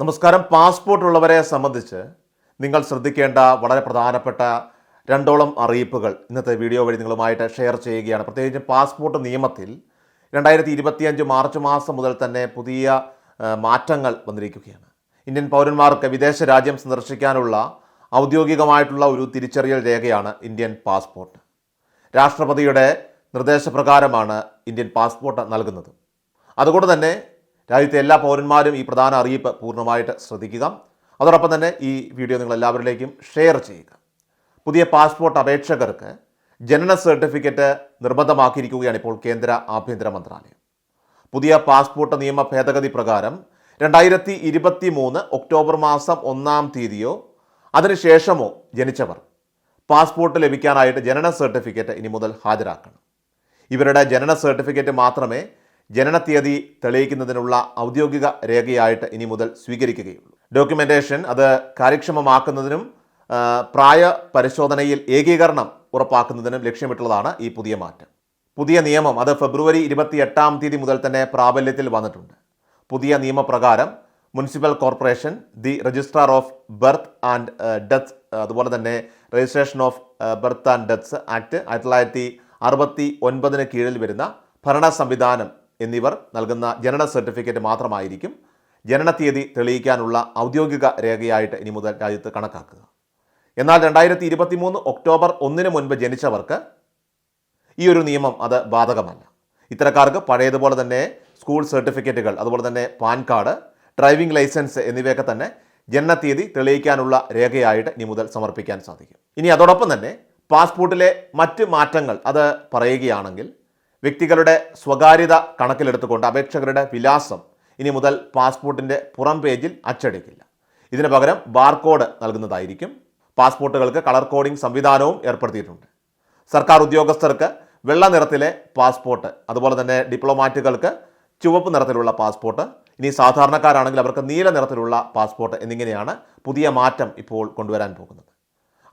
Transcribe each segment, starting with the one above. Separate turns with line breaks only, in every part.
നമസ്കാരം. പാസ്പോർട്ട് ഉള്ളവരെ സംബന്ധിച്ച് നിങ്ങൾ ശ്രദ്ധിക്കേണ്ട വളരെ പ്രധാനപ്പെട്ട രണ്ടോളം അറിയിപ്പുകൾ ഇന്നത്തെ വീഡിയോ വഴി നിങ്ങളുമായിട്ട് ഷെയർ ചെയ്യുകയാണ്. പ്രത്യേകിച്ച് പാസ്പോർട്ട് നിയമത്തിൽ രണ്ടായിരത്തി ഇരുപത്തിയഞ്ച് മാർച്ച് മാസം മുതൽ തന്നെ പുതിയ മാറ്റങ്ങൾ വന്നിരിക്കുകയാണ്. ഇന്ത്യൻ പൗരന്മാർക്ക് വിദേശ രാജ്യം സന്ദർശിക്കാനുള്ള ഔദ്യോഗികമായിട്ടുള്ള ഒരു തിരിച്ചറിയൽ രേഖയാണ് ഇന്ത്യൻ പാസ്പോർട്ട്. രാഷ്ട്രപതിയുടെ നിർദ്ദേശപ്രകാരമാണ് ഇന്ത്യൻ പാസ്പോർട്ട് നൽകുന്നത്. അതുകൊണ്ട് തന്നെ രാജ്യത്തെ എല്ലാ പൗരന്മാരും ഈ പ്രധാന അറിയിപ്പ് പൂർണമായിട്ട് ശ്രദ്ധിക്കുക. അതോടൊപ്പം തന്നെ ഈ വീഡിയോ നിങ്ങൾ എല്ലാവരിലേക്കും ഷെയർ ചെയ്യുക. പുതിയ പാസ്പോർട്ട് അപേക്ഷകർക്ക് ജനന സർട്ടിഫിക്കറ്റ് നിർബന്ധമാക്കിയിരിക്കുകയാണ് ഇപ്പോൾ കേന്ദ്ര ആഭ്യന്തര മന്ത്രാലയം. പുതിയ പാസ്പോർട്ട് നിയമ ഭേദഗതി പ്രകാരം രണ്ടായിരത്തി ഇരുപത്തി മൂന്ന് ഒക്ടോബർ മാസം ഒന്നാം തീയതിയോ അതിനുശേഷമോ ജനിച്ചവർ പാസ്പോർട്ട് ലഭിക്കാനായിട്ട് ജനന സർട്ടിഫിക്കറ്റ് ഇനി മുതൽ ഹാജരാക്കണം. ഇവരുടെ ജനന സർട്ടിഫിക്കറ്റ് മാത്രമേ ജനനത്തീയതി തെളിയിക്കുന്നതിനുള്ള ഔദ്യോഗിക രേഖയായിട്ട് ഇനി മുതൽ സ്വീകരിക്കുകയുള്ളൂ. ഡോക്യുമെന്റേഷൻ അത് കാര്യക്ഷമമാക്കുന്നതിനും പ്രായ പരിശോധനയിൽ ഏകീകരണം ഉറപ്പാക്കുന്നതിനും ലക്ഷ്യമിട്ടുള്ളതാണ് ഈ പുതിയ മാറ്റം. പുതിയ നിയമം അത് ഫെബ്രുവരി ഇരുപത്തി എട്ടാം തീയതി മുതൽ തന്നെ പ്രാബല്യത്തിൽ വന്നിട്ടുണ്ട്. പുതിയ നിയമപ്രകാരം municipal corporation the registrar of birth and death അതുപോലെ തന്നെ registration of birth and deaths act ആയിരത്തി തൊള്ളായിരത്തി അറുപത്തി ഒൻപതിന് കീഴിൽ വരുന്ന ഭരണ സംവിധാനം എന്നിവർ നൽകുന്ന ജനന സർട്ടിഫിക്കറ്റ് മാത്രമായിരിക്കും ജനനത്തീയതി തെളിയിക്കാനുള്ള ഔദ്യോഗിക രേഖയായിട്ട് ഇനി മുതൽ രാജ്യത്ത് കണക്കാക്കുക. എന്നാൽ രണ്ടായിരത്തി ഇരുപത്തി മൂന്ന് ഒക്ടോബർ ഒന്നിന് മുൻപ് ജനിച്ചവർക്ക് ഈ ഒരു നിയമം അത് ബാധകമല്ല. ഇത്തരക്കാർക്ക് പഴയതുപോലെ തന്നെ സ്കൂൾ സർട്ടിഫിക്കറ്റുകൾ അതുപോലെ തന്നെ പാൻ കാർഡ് ഡ്രൈവിംഗ് ലൈസൻസ് എന്നിവയൊക്കെ തന്നെ ജനനത്തീയതി തെളിയിക്കാനുള്ള രേഖയായിട്ട് ഇനി മുതൽ സമർപ്പിക്കാൻ സാധിക്കും. ഇനി അതോടൊപ്പം തന്നെ പാസ്പോർട്ടിലെ മറ്റ് മാറ്റങ്ങൾ അത് പറയുകയാണെങ്കിൽ വ്യക്തികളുടെ സ്വകാര്യത കണക്കിലെടുത്തുകൊണ്ട് അപേക്ഷകരുടെ വിലാസം ഇനി മുതൽ പാസ്പോർട്ടിന്റെ പുറം പേജിൽ അച്ചടിക്കില്ല. ഇതിന് പകരം ബാർകോഡ് നൽകുന്നതായിരിക്കും. പാസ്പോർട്ടുകൾക്ക് കളർ കോഡിംഗ് സംവിധാനവും ഏർപ്പെടുത്തിയിട്ടുണ്ട്. സർക്കാർ ഉദ്യോഗസ്ഥർക്ക് വെള്ള നിറത്തിലെ പാസ്പോർട്ട് അതുപോലെ തന്നെ ഡിപ്ലോമാറ്റുകൾക്ക് ചുവപ്പ് നിറത്തിലുള്ള പാസ്പോർട്ട് ഇനി സാധാരണക്കാരാണെങ്കിൽ അവർക്ക് നീല നിറത്തിലുള്ള പാസ്പോർട്ട് എന്നിങ്ങനെയാണ് പുതിയ മാറ്റം ഇപ്പോൾ കൊണ്ടുവരാൻ പോകുന്നത്.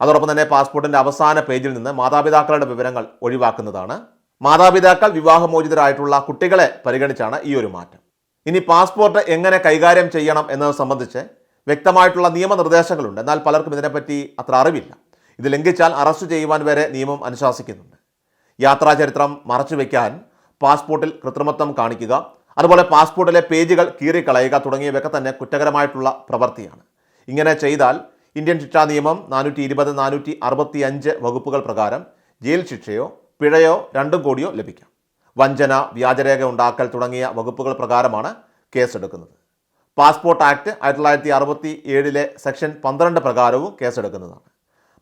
അതോടൊപ്പം തന്നെ പാസ്പോർട്ടിന്റെ അവസാന പേജിൽ നിന്ന് മാതാപിതാക്കളുടെ വിവരങ്ങൾ ഒഴിവാക്കുന്നതാണ് മാതാപിതാക്കൾ വിവാഹമോചിതരായിട്ടുള്ള കുട്ടികളെ പരിഗണിച്ചാണ് ഈ ഒരു മാറ്റം. ഇനി പാസ്പോർട്ട് എങ്ങനെ കൈകാര്യം ചെയ്യണം എന്നത് സംബന്ധിച്ച് വ്യക്തമായിട്ടുള്ള നിയമനിർദ്ദേശങ്ങളുണ്ട്. എന്നാൽ പലർക്കും ഇതിനെപ്പറ്റി അത്ര അറിവില്ല. ഇത് ലംഘിച്ചാൽ അറസ്റ്റ് ചെയ്യുവാൻ വരെ നിയമം അനുശാസിക്കുന്നുണ്ട്. യാത്രാചരിത്രം മറച്ചുവെക്കാൻ പാസ്പോർട്ടിൽ കൃത്രിമത്വം കാണിക്കുക അതുപോലെ പാസ്പോർട്ടിലെ പേജുകൾ കീറിക്കളയുക തുടങ്ങിയവയൊക്കെ തന്നെ കുറ്റകരമായിട്ടുള്ള പ്രവൃത്തിയാണ്. ഇങ്ങനെ ചെയ്താൽ ഇന്ത്യൻ ശിക്ഷാ നിയമം നാനൂറ്റി ഇരുപത് നാനൂറ്റി അറുപത്തി അഞ്ച് വകുപ്പുകൾ പ്രകാരം ജയിൽ ശിക്ഷയോ പിഴയോ രണ്ടും കോടിയോ ലഭിക്കാം. വഞ്ചന വ്യാജരേഖ ഉണ്ടാക്കൽ തുടങ്ങിയ വകുപ്പുകൾ പ്രകാരമാണ് കേസെടുക്കുന്നത്. പാസ്പോർട്ട് ആക്ട് ആയിരത്തി തൊള്ളായിരത്തി അറുപത്തി ഏഴിലെ സെക്ഷൻ പന്ത്രണ്ട് പ്രകാരവും കേസെടുക്കുന്നതാണ്.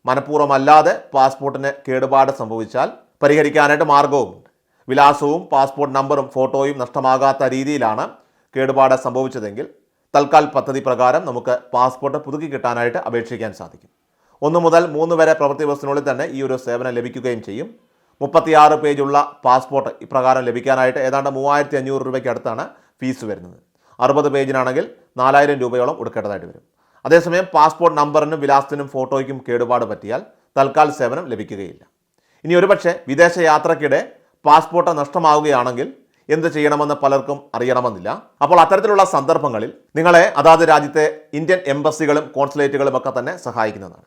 മനഃപൂർവമല്ലാതെ പാസ്പോർട്ടിന് കേടുപാട് സംഭവിച്ചാൽ പരിഹരിക്കാനായിട്ട് മാർഗവുമുണ്ട്. വിലാസവും പാസ്പോർട്ട് നമ്പറും ഫോട്ടോയും നഷ്ടമാകാത്ത രീതിയിലാണ് കേടുപാട് സംഭവിച്ചതെങ്കിൽ തൽക്കാൽ പദ്ധതി പ്രകാരം നമുക്ക് പാസ്പോർട്ട് പുതുക്കി കിട്ടാനായിട്ട് അപേക്ഷിക്കാൻ സാധിക്കും. ഒന്ന് മുതൽ മൂന്ന് വരെ പ്രവൃത്തി ദിവസത്തിനുള്ളിൽ തന്നെ ഈ ഒരു സേവനം ലഭിക്കുകയും ചെയ്യും. മുപ്പത്തിയാറ് പേജുള്ള പാസ്പോർട്ട് ഇപ്രകാരം ലഭിക്കാനായിട്ട് ഏതാണ്ട് മൂവായിരത്തി അഞ്ഞൂറ് രൂപയ്ക്ക് അടുത്താണ് ഫീസ് വരുന്നത്. അറുപത് പേജിനാണെങ്കിൽ നാലായിരം രൂപയോളം കൊടുക്കേണ്ടതായിട്ട് വരും. അതേസമയം പാസ്പോർട്ട് നമ്പറിനും വിലാസത്തിനും ഫോട്ടോയ്ക്കും കേടുപാട് പറ്റിയാൽ തൽക്കാൽ സേവനം ലഭിക്കുകയില്ല. ഇനി ഒരുപക്ഷെ വിദേശ യാത്രക്കിടെ പാസ്പോർട്ട് നഷ്ടമാവുകയാണെങ്കിൽ എന്ത് ചെയ്യണമെന്ന് പലർക്കും അറിയണമെന്നില്ല. അപ്പോൾ അത്തരത്തിലുള്ള സന്ദർഭങ്ങളിൽ നിങ്ങളെ അതാത് രാജ്യത്തെ ഇന്ത്യൻ എംബസികളും കോൺസുലേറ്റുകളും ഒക്കെ തന്നെ സഹായിക്കുന്നതാണ്.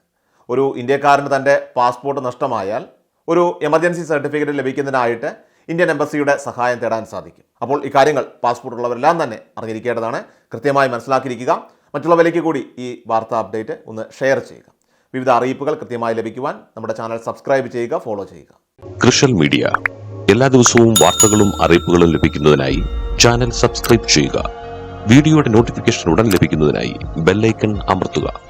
ഒരു ഇന്ത്യക്കാരന് തന്റെ പാസ്പോർട്ട് നഷ്ടമായാൽ ഒരു എമർജൻസി സർട്ടിഫിക്കറ്റ് ലഭിക്കുന്നതിനായിട്ട് ഇന്ത്യൻ എംബസിയുടെ സഹായം തേടാൻ സാധിക്കും. അപ്പോൾ ഇക്കാര്യങ്ങൾ പാസ്പോർട്ട് ഉള്ളവരെല്ലാം തന്നെ അറിഞ്ഞിരിക്കേണ്ടതാണ്. കൃത്യമായി മനസ്സിലാക്കിയിരിക്കുക. മറ്റുള്ളവരിലേക്ക് കൂടി ഈ വാർത്താ അപ്ഡേറ്റ് ഒന്ന് ഷെയർ ചെയ്യുക. വിവിധ അറിയിപ്പുകൾ കൃത്യമായി ലഭിക്കുവാൻ നമ്മുടെ ചാനൽ സബ്സ്ക്രൈബ് ചെയ്യുക ഫോളോ ചെയ്യുക.
കൃഷൽ മീഡിയ. എല്ലാ ദിവസവും വാർത്തകളും അറിയിപ്പുകളും ലഭിക്കുന്നതിനായി ചാനൽ സബ്സ്ക്രൈബ് ചെയ്യുക. വീഡിയോയുടെ നോട്ടിഫിക്കേഷൻ ഉടൻ ലഭിക്കുന്നതിനായി ബെല്ലൈക്കൺ അമർത്തുക.